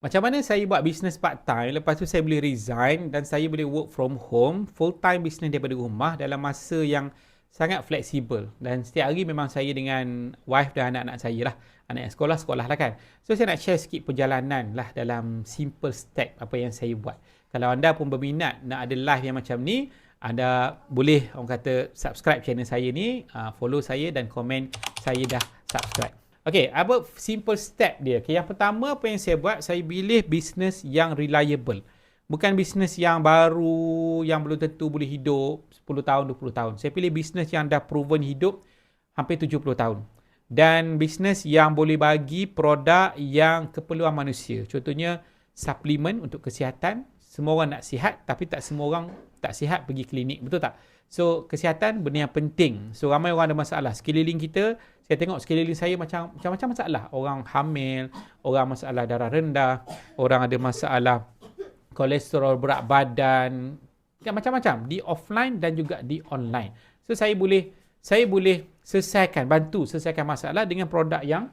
Macam mana saya buat business part time, lepas tu saya boleh resign dan saya boleh work from home, full time business daripada rumah dalam masa yang sangat fleksibel. Dan setiap hari memang saya dengan wife dan anak-anak saya lah. Anak yang sekolah, sekolah lah kan. So saya nak share sikit perjalanan lah dalam simple step apa yang saya buat. Kalau anda pun berminat nak ada live yang macam ni, anda boleh orang kata subscribe channel saya ni, uh, follow saya dan komen saya dah subscribe. Okay, apa simple step dia? Okay, yang pertama apa yang saya buat, saya pilih bisnes yang reliable. Bukan bisnes yang baru, yang belum tentu boleh hidup 10 tahun, 20 tahun. Saya pilih bisnes yang dah proven hidup hampir 70 tahun. Dan bisnes yang boleh bagi produk yang keperluan manusia. Contohnya, suplemen untuk kesihatan. Semua orang nak sihat, tapi tak semua orang tak sihat pergi klinik. Betul tak? So, kesihatan benda yang penting. So, ramai orang ada masalah. Sekeliling kita, saya tengok sekeliling saya macam macam-macam masalah. Orang hamil, orang masalah darah rendah, orang ada masalah kolesterol berat badan, kan macam-macam di offline dan juga di online. So saya boleh saya boleh selesaikan bantu selesaikan masalah dengan produk yang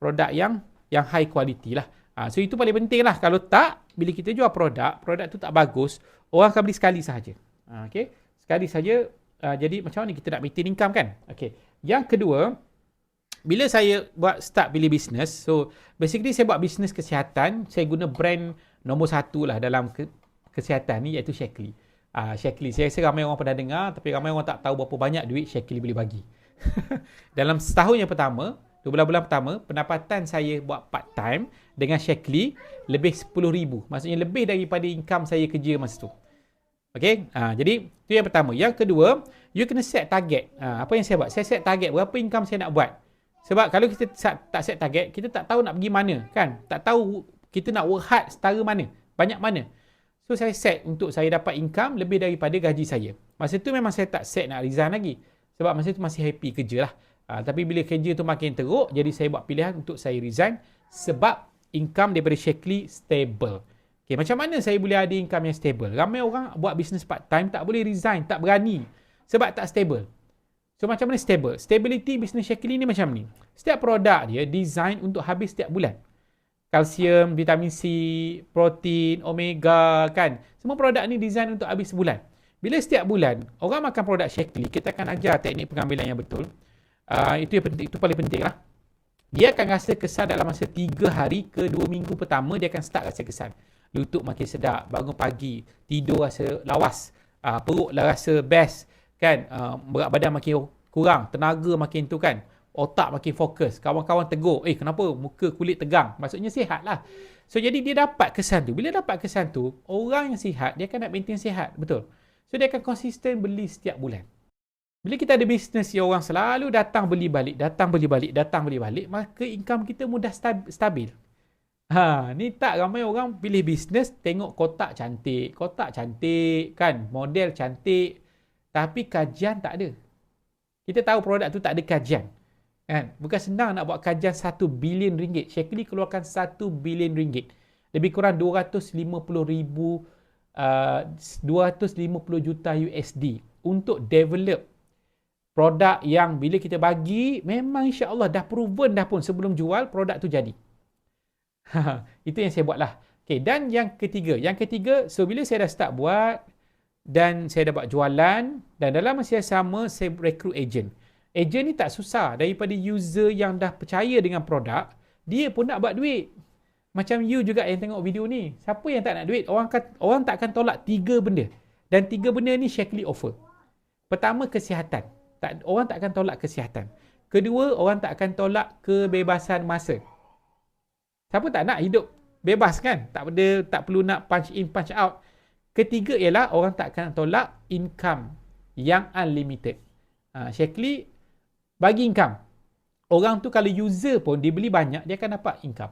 produk yang yang high quality lah. Ha, so itu paling penting lah. Kalau tak, bila kita jual produk, produk tu tak bagus, orang akan beli sekali sahaja. Ha, okay? Sekali saja. Uh, jadi macam mana kita nak maintain income kan? Okay. Yang kedua, bila saya buat start pilih bisnes, so basically saya buat bisnes kesihatan, saya guna brand nombor satu lah dalam ke- kesihatan ni iaitu Shakely. Ah uh, Shakely. Saya rasa ramai orang pernah dengar tapi ramai orang tak tahu berapa banyak duit Shakely boleh bagi. dalam setahun yang pertama, dua bulan-bulan pertama, pendapatan saya buat part time dengan Shakely lebih RM10,000. Maksudnya lebih daripada income saya kerja masa tu. Okay, uh, jadi itu yang pertama. Yang kedua, you kena set target. Uh, apa yang saya buat? Saya set target berapa income saya nak buat. Sebab kalau kita tak set target, kita tak tahu nak pergi mana, kan? Tak tahu kita nak work hard setara mana, banyak mana. So saya set untuk saya dapat income lebih daripada gaji saya. Masa tu memang saya tak set nak resign lagi. Sebab masa tu masih happy kerja lah. Ha, tapi bila kerja tu makin teruk, jadi saya buat pilihan untuk saya resign sebab income daripada Shakely stable. Okay, macam mana saya boleh ada income yang stable? Ramai orang buat business part time tak boleh resign, tak berani. Sebab tak stable. So macam mana stable? Stability business Shakily ni macam ni. Setiap produk dia design untuk habis setiap bulan. Kalsium, vitamin C, protein, omega kan. Semua produk ni design untuk habis sebulan. Bila setiap bulan orang makan produk Shakily, kita akan ajar teknik pengambilan yang betul. Uh, itu yang penting, itu paling penting lah. Dia akan rasa kesan dalam masa 3 hari ke 2 minggu pertama dia akan start rasa kesan. Lutut makin sedap, bangun pagi, tidur rasa lawas, uh, perut lah rasa best kan? Uh, berat badan makin kurang tenaga makin tu kan otak makin fokus kawan-kawan tegur eh kenapa muka kulit tegang? Maksudnya sihat lah. So jadi dia dapat kesan tu. Bila dapat kesan tu orang yang sihat dia akan nak maintain sihat betul? So dia akan konsisten beli setiap bulan. Bila kita ada bisnes yang orang selalu datang beli balik datang beli balik datang beli balik maka income kita mudah stabil Ha, ni tak ramai orang pilih bisnes tengok kotak cantik, kotak cantik kan, model cantik, tapi kajian tak ada. Kita tahu produk tu tak ada kajian. Kan? Bukan senang nak buat kajian 1 bilion ringgit. Shakely keluarkan 1 bilion ringgit. Lebih kurang 250 ribu, uh, 250 juta USD untuk develop produk yang bila kita bagi, memang insya Allah dah proven dah pun sebelum jual, produk tu jadi. Itu yang saya buat lah. Okay, dan yang ketiga. Yang ketiga, so bila saya dah start buat, dan saya dapat jualan dan dalam masa yang sama saya rekrut agent. Agent ni tak susah daripada user yang dah percaya dengan produk, dia pun nak buat duit. Macam you juga yang tengok video ni. Siapa yang tak nak duit? Orang kan orang tak akan tolak tiga benda. Dan tiga benda ni Shakely offer. Pertama kesihatan. Tak orang tak akan tolak kesihatan. Kedua, orang tak akan tolak kebebasan masa. Siapa tak nak hidup bebas kan? Tak ada tak perlu nak punch in punch out. Ketiga ialah orang tak akan tolak income yang unlimited. Ha, Shakely bagi income. Orang tu kalau user pun dia beli banyak, dia akan dapat income.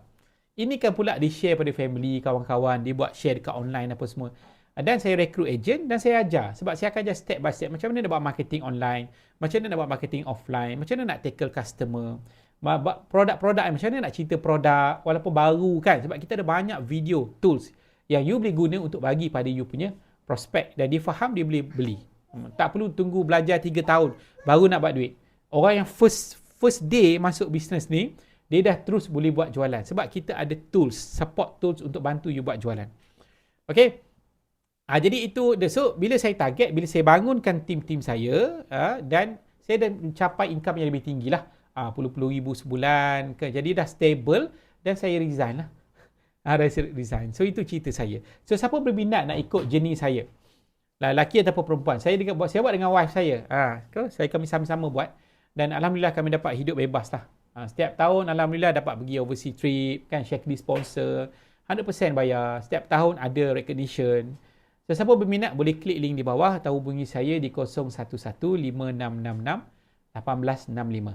Ini kan pula di share pada family, kawan-kawan, dia buat share dekat online apa semua. Dan saya rekrut agent dan saya ajar. Sebab saya akan ajar step by step macam mana nak buat marketing online, macam mana nak buat marketing offline, macam mana nak tackle customer, produk-produk, macam mana nak cerita produk walaupun baru kan. Sebab kita ada banyak video, tools yang you boleh guna untuk bagi pada you punya prospek dan dia faham dia boleh beli. Tak perlu tunggu belajar 3 tahun baru nak buat duit. Orang yang first first day masuk bisnes ni, dia dah terus boleh buat jualan sebab kita ada tools, support tools untuk bantu you buat jualan. Okay. Ha, jadi itu, so bila saya target, bila saya bangunkan tim-tim saya ha, dan saya dah mencapai income yang lebih tinggi lah. Ha, puluh-puluh ribu sebulan. Ke, jadi dah stable dan saya resign lah. Ha, resign. So itu cerita saya. So siapa berminat nak ikut jenis saya? Lelaki ataupun perempuan. Saya dengan buat saya buat dengan wife saya. Ha, ke, saya kami sama-sama buat. Dan Alhamdulillah kami dapat hidup bebas lah. Ha, setiap tahun Alhamdulillah dapat pergi overseas trip. Kan checklist sponsor. 100% bayar. Setiap tahun ada recognition. So, siapa berminat boleh klik link di bawah atau hubungi saya di 011 5666 1865.